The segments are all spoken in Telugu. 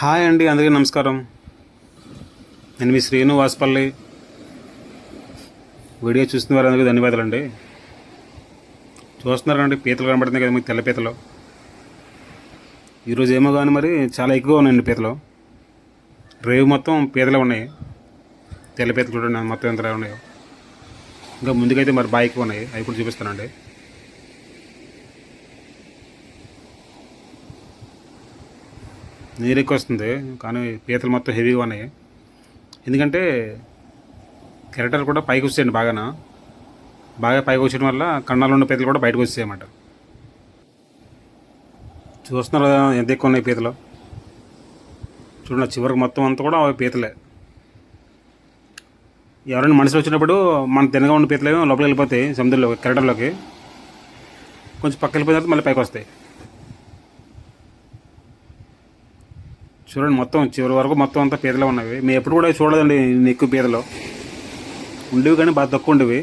హాయ్ అండి అందరికీ నమస్కారం. నేను మీ శ్రీను వాసుపల్లి. వీడియో చూస్తున్న వారందరికీ ధన్యవాదాలు అండి. చూస్తున్నారండి పీతలు కనబడుతున్నాయి కదా మీకు తెల్ల పీతలు. ఈరోజు ఏమో కానీ మరి చాలా ఎక్కువ ఉన్నాయండి పీతలు. రేవు మొత్తం పీతలే ఉన్నాయి. తెల్ల పీతలు చూడండి మొత్తం ఎంత ఉన్నాయో. ఇంకా ముందుకైతే మరి బాగా ఎక్కువ ఉన్నాయి. అవి కూడా చూపిస్తానండి. నీరు ఎక్కువ వస్తుంది కానీ పీతలు మొత్తం హెవీగా ఉన్నాయి. ఎందుకంటే కెరటాలు కూడా పైకి వచ్చాయండి బాగాన. బాగా పైకి వచ్చేయడం వల్ల కన్నాలు ఉన్న పీతలు కూడా బయటకు వచ్చాయన్నమాట చూస్తున్నారు కదా ఎంత ఎక్కువ ఉన్నాయి పీతలు. చూడండి చివరికి మొత్తం అంతా కూడా పీతలే. ఎవరైనా మనుషులు వచ్చినప్పుడు మన తినగా ఉన్న పీతలు లోపలికి వెళ్ళిపోతాయి సముద్రంలో కెరటంలోకి కొంచెం పక్క వెళ్ళిపోయిన తర్వాత మళ్ళీ పైకి వస్తాయి చూడండి మొత్తం చివరి వరకు మొత్తం అంతా పీతలే ఉన్నవి. మేము ఎప్పుడు కూడా చూడదండి నేను ఎక్కువ పీతలు ఉండేవి కానీ బాగా తక్కువ ఉండేవి.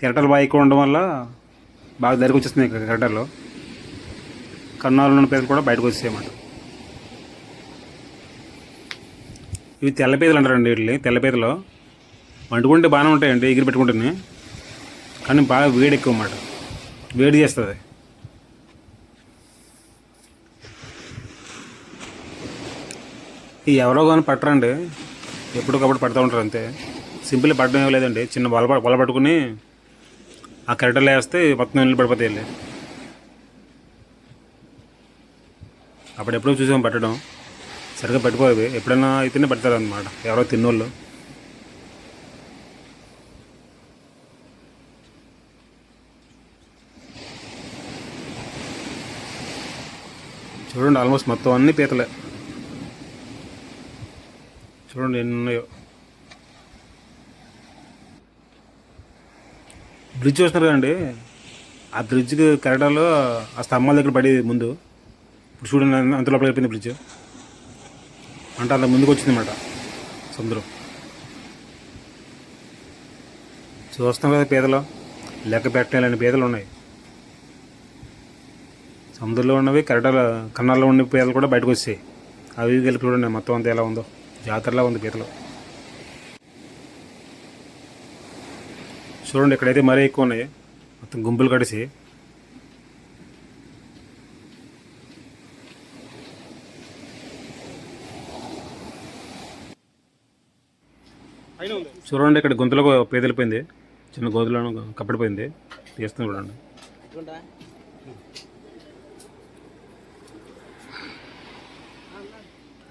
కెరటాలు బాగా ఎక్కువ ఉండడం వల్ల బాగా దగ్గరికి వచ్చేస్తున్నాయి కెరటాలు. కన్నాలు ఉన్న పీదలు కూడా బయటకు వచ్చాయన్నమాట ఇవి తెల్ల పీదలు అంటారండి వీటిని తెల్ల పీదలు. వండుకుంటే బాగానే ఉంటాయండి ఎగిరి పెట్టుకుంటేనే. కానీ బాగా వేడి ఎక్కువ అన్నమాట. వేడి చేస్తుంది. ఈ ఎవరో కానీ పట్టరండి. ఎప్పటికప్పుడు పడుతూ ఉంటారు అంతే. సింపుల్ పట్టడం ఏం లేదండి. చిన్న వల వల పట్టుకుని ఆ కెరటలు వేస్తే మొత్తం నీళ్ళు పడిపోతాయి వెళ్ళి అప్పుడు ఎప్పుడో చూసాం పట్టడం. సరిగ్గా పట్టుకోవి ఎప్పుడైనా అయితేనే పడతారు అనమాట ఎవరో తిన్నోళ్ళు. చూడండి ఆల్మోస్ట్ మొత్తం అన్ని పీతలే. చూడండి ఎన్ని ఉన్నాయో. బ్రిడ్జ్ చూస్తున్నారు కదండి. ఆ బ్రిడ్జ్కి కెరటాలు ఆ స్తంభాల దగ్గర పడేది ముందు? ఇప్పుడు చూడండి అంత- లోపల వెళ్ళిపోయింది బ్రిడ్జ్. అంటే అంత ముందుకు వచ్చింది అన్నమాట సముద్రం. చూస్తాం కదా పేదలు. లెక్క పెట్టలేని పేదలు ఉన్నాయి. సముద్రంలో ఉన్నవి కెరటాల కన్నాల్లో ఉండే పేదలు కూడా బయటకు వచ్చాయి. అవి ఇవి కలిపి చూడండి మొత్తం అంతా ఎలా ఉందో. జాతరలా ఉంది పీతలు చూడండి ఇక్కడైతే మరీ ఎక్కువ ఉన్నాయి. మొత్తం గుంపులు కడిసి చూడండి ఇక్కడ గుంతలో పేదలిపోయింది. చిన్న గోధులను కప్పడిపోయింది. తీస్తుంది చూడండి.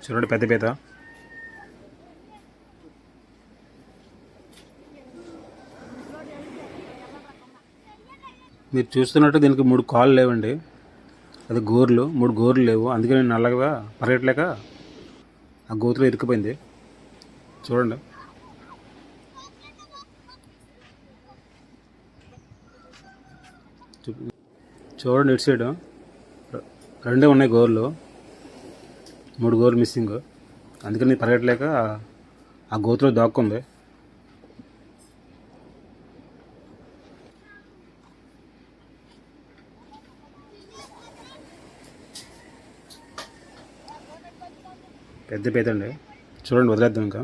చూడండి పెద్ద పీత. మీరు చూస్తున్నట్టు దీనికి మూడు కాళ్ళు లేవండి. అది గోర్లు మూడు గోర్లు లేవు. అందుకే నేను నల్లగా పరగట్లేక ఆ గోతులో ఇరుక్కుపోయింది. చూడండి. చూడండి ఇటు సైడ్. రెండే ఉన్నాయి గోర్లు. మూడు గోర్లు మిస్సింగ్. అందుకని పరగట్లేక ఆ గోతులో దాక్కుంది. పెద్ద పేదండి చూడండి వదిలేద్దాం ఇంకా.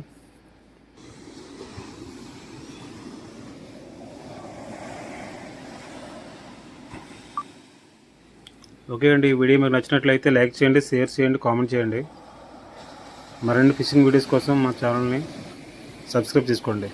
ఓకే అండి ఈ వీడియో మీకు నచ్చినట్లయితే లైక్ చేయండి షేర్ చేయండి కామెంట్ చేయండి. మరిన్ని ఫిషింగ్ వీడియోస్ కోసం మా ఛానల్ని సబ్స్క్రైబ్ చేసుకోండి.